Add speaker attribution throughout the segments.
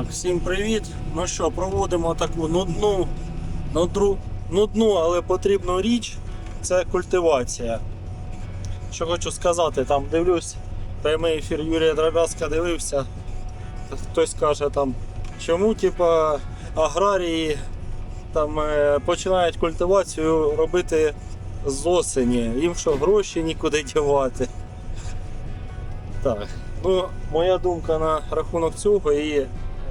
Speaker 1: Так, всім привіт. Ну що, проводимо таку нудну, нудру, нудну, але потрібну річ це культивація. Що хочу сказати, там дивлюсь, прямий ефір Юрія Дробязка дивився. Хтось каже там, чому типа аграрії там е, починають культивацію робити з осені. Їм що, гроші нікуди дівати. Так. Ну, моя думка на рахунок цього і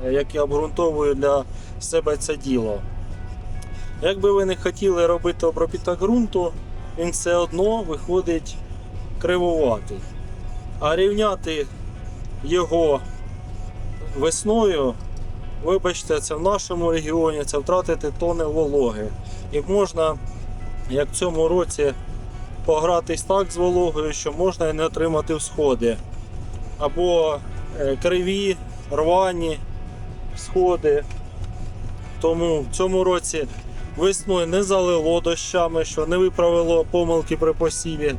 Speaker 1: як я обґрунтовую для себе це діло. Якби ви не хотіли робити обробіток ґрунту, він все одно виходить кривуватий. А рівняти його весною, вибачте, це в нашому регіоні, це втратити тони вологи. І можна, як в цьому році, погратись так з вологою, що можна і не отримати всходи або е, криві, рвані сходи. Тому в цьому році весною не залило дощами, що не виправило помилки при посіві.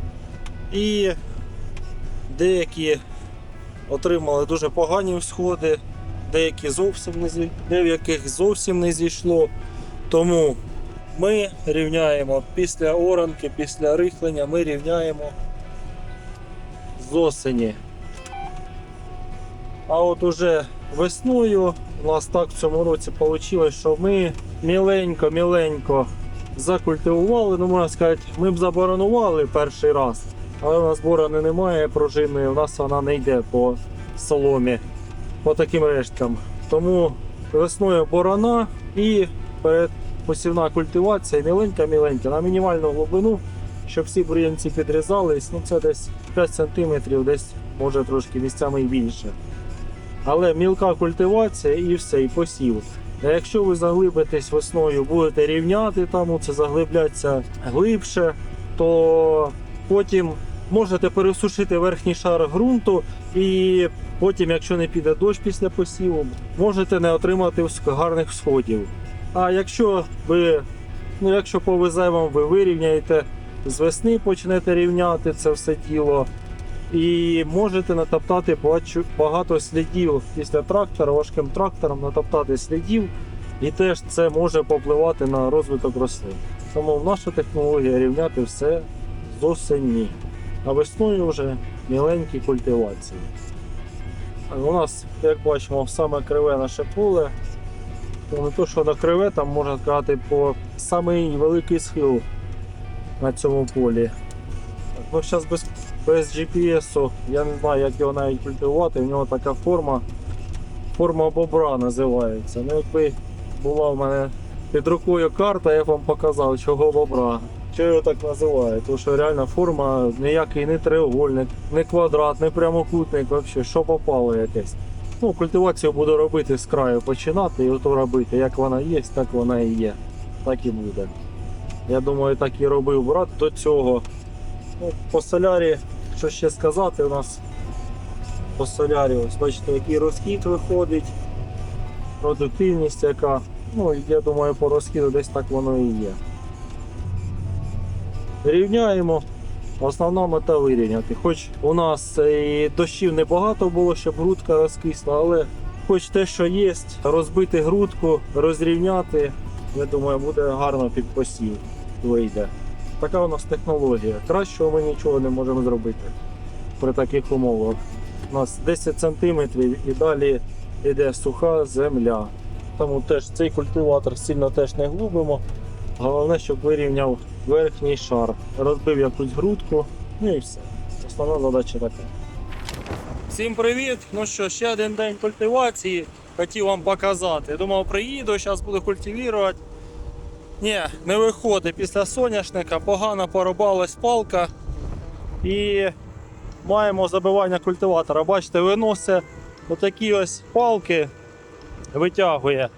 Speaker 1: І деякі отримали дуже погані всходи, деякі зовсім не зі... деяких зовсім не зійшло. Тому ми рівняємо після оранки, після рихлення, ми рівняємо з осені. А от уже весною у нас так в цьому році вийшло, що ми міленько-міленько закультивували. Ну, можна сказати, ми б заборонували перший раз, але у нас борони немає пружинної, у нас вона не йде по соломі, по таким решткам. Тому весною борона і перед посівна культивація міленька-міленька на мінімальну глибину, щоб всі бур'янці підрізались. Ну це десь 5 см, десь може трошки місцями і більше. Але мілка культивація і все, і посів. А якщо ви заглибитесь весною, будете рівняти там, це заглиблятися глибше, то потім можете пересушити верхній шар ґрунту, і потім, якщо не піде дощ після посіву, можете не отримати гарних сходів. А якщо ви, ну якщо повезе вам, ви вирівняєте з весни, почнете рівняти це все діло. І можете натоптати багато слідів після трактора, важким трактором натоптати слідів, і теж це може попливати на розвиток рослин. Тому наша технологія рівняти все з осені. А весною вже міленькі культивації. У нас, як бачимо, саме криве наше поле. Не то, що на криве, там можна сказати, по самий великий схил на цьому полі. Так, Ну, зараз без, без GPS, я не знаю, як його навіть культивувати, в нього така форма. Форма бобра називається. Ну, якби була в мене під рукою карта, я б вам показав, чого бобра. Що його так називають? Тому що реальна форма ніякий не треугольник, не квадрат, не прямокутник, взагалі, що попало якесь. Ну, культивацію буду робити з краю починати і ото робити. Як вона є, так вона і є. Так і буде. Я думаю, так і робив брат до цього. Ну, по солярі, що ще сказати, у нас по солярі, бачите, який розхід виходить, продуктивність яка. Ну, я думаю, по розхіду десь так воно і є. Рівняємо. Основна мета вирівняти. Хоч у нас і дощів небагато було, щоб грудка розкисла, але хоч те, що є, розбити грудку, розрівняти, я думаю, буде гарно під посів вийде. Така у нас технологія. Кращого ми нічого не можемо зробити при таких умовах. У нас 10 см і далі йде суха земля. Тому теж цей культиватор сильно теж не глубимо. Головне, щоб вирівняв верхній шар, розбив якусь грудку, ну і все. Основна задача така. Всім привіт! Ну що, ще один день культивації. Хотів вам показати. Думав, приїду, зараз буду культивувати. Ні, не виходить після соняшника, погано порубалась палка і маємо забивання культиватора. Бачите, виносить отакі ось палки, витягує.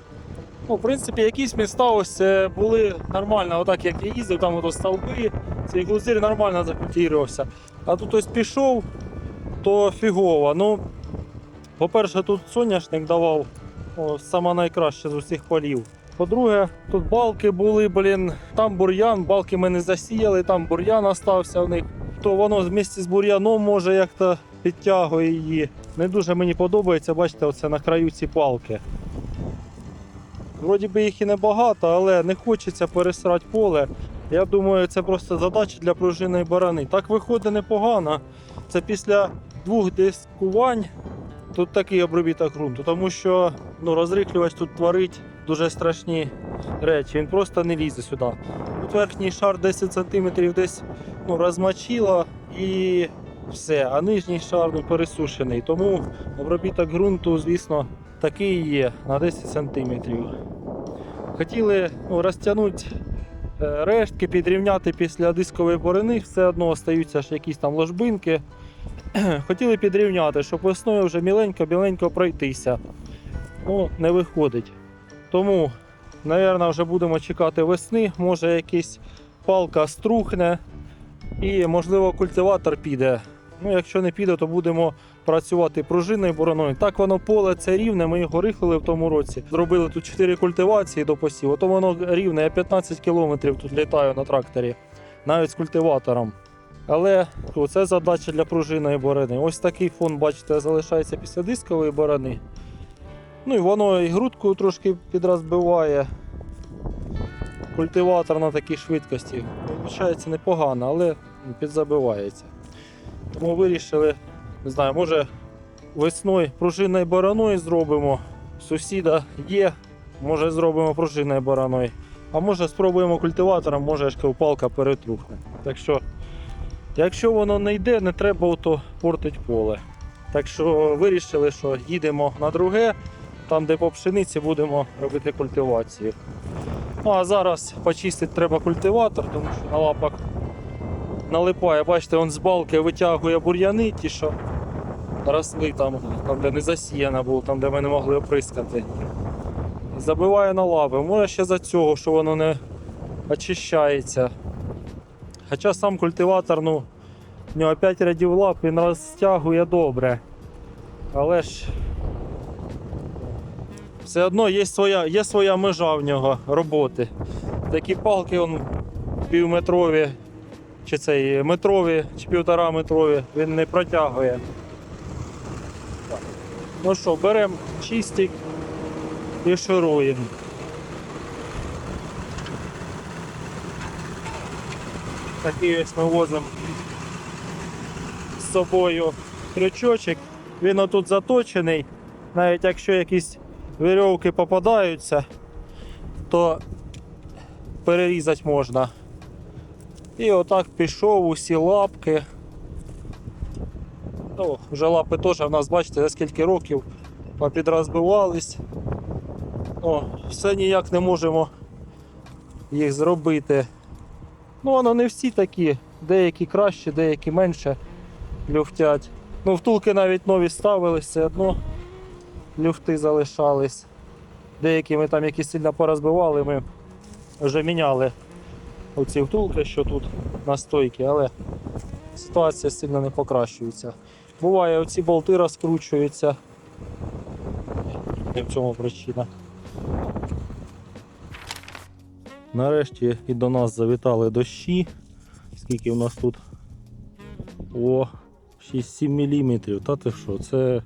Speaker 1: Ну, в принципі, якісь міста ось е, були нормально, отак як я їздив, там ото стовби, цей глузир нормально закультивувався. А тут ось пішов, то фігово. Ну, по-перше, тут соняшник давав о, саме найкраще з усіх полів. По-друге, тут балки були, блін, там бур'ян, балки ми не засіяли, там бур'ян остався в них. То воно вместе з бур'яном може як-то підтягує її. Не дуже мені подобається, бачите, оце на краю ці палки. Вроді би їх і небагато, але не хочеться пересрати поле. Я думаю, це просто задача для пружинної барани. Так виходить непогано. Це після двох дискувань тут такий обробіток ґрунту, тому що ну, розрихлювач тут творить дуже страшні речі. Він просто не лізе сюди. Тут верхній шар 10 см десь ну, розмочило і все, а нижній шар ну, пересушений. Тому обробіток ґрунту, звісно, такий є на 10 см. Хотіли ну, розтягнути е, рештки, підрівняти після дискової борини, все одно остаються ж якісь там ложбинки. Хотіли підрівняти, щоб весною вже міленько-біленько пройтися. Ну, не виходить. Тому, мабуть, вже будемо чекати весни, може якась палка струхне і, можливо, культиватор піде. Ну, якщо не піде, то будемо працювати пружинною бороною. Так воно поле це рівне, ми його рихлили в тому році. Зробили тут 4 культивації до посіву, то воно рівне. Я 15 кілометрів тут літаю на тракторі, навіть з культиватором. Але це задача для пружинної борони. Ось такий фон, бачите, залишається після дискової борони. Ну і воно і грудку трошки підрозбиває. Культиватор на такій швидкості. Виходить непогано, але підзабивається. Тому вирішили, не знаю, може весною пружинною бороною зробимо. Сусіда є, може зробимо пружинною бороною. А може спробуємо культиватором, може ж палка перетрухне. Так що, якщо воно не йде, не треба ото портить поле. Так що вирішили, що їдемо на друге, там де по пшениці будемо робити культивацію. Ну а зараз почистити треба культиватор, тому що на лапах налипає. Бачите, він з балки витягує бур'яни, ті, що росли там, там де не засіяно було, там де ми не могли оприскати. Забиває на лапи. Може ще за цього, що воно не очищається. Хоча сам культиватор, ну, в нього 5 рядів лап, він розтягує добре. Але ж все одно є своя, є своя межа в нього роботи. Такі палки он, півметрові, чи цей метрові, чи півтора метрові, він не протягує. Ну що, беремо чистик і шируємо. Такий ось ми возимо з собою крючочок. Він отут заточений. Навіть якщо якісь вірьовки попадаються, то перерізати можна. І отак пішов усі лапки. Ну, вже лапи теж в нас, бачите, за скільки років попідрозбивались. Все ніяк не можемо їх зробити. Ну, воно не всі такі, деякі краще, деякі менше люфтять. Ну, втулки навіть нові ставились, все одно люфти залишались. Деякі ми там які сильно порозбивали, ми вже міняли оці втулки, що тут на стойці, але ситуація сильно не покращується. Буває, оці болти розкручуються. Не в цьому причина. Нарешті і до нас завітали дощі. Скільки у нас тут? О, 6-7 мм. Та ти що, це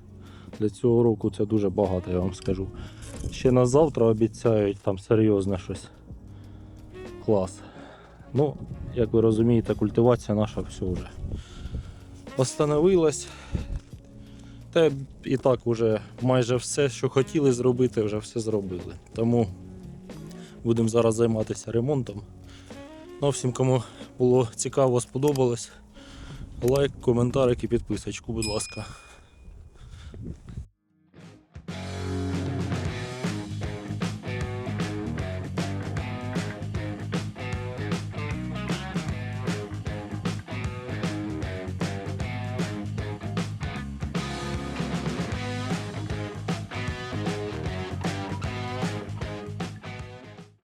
Speaker 1: для цього року це дуже багато, я вам скажу. Ще на завтра обіцяють там серйозне щось. Клас. Ну, як ви розумієте, культивація наша все вже остановилась. Та і так вже майже все, що хотіли зробити, вже все зробили. Тому будемо зараз займатися ремонтом. Ну, всім, кому було цікаво, сподобалось. Лайк, коментарик і підписочку, будь ласка.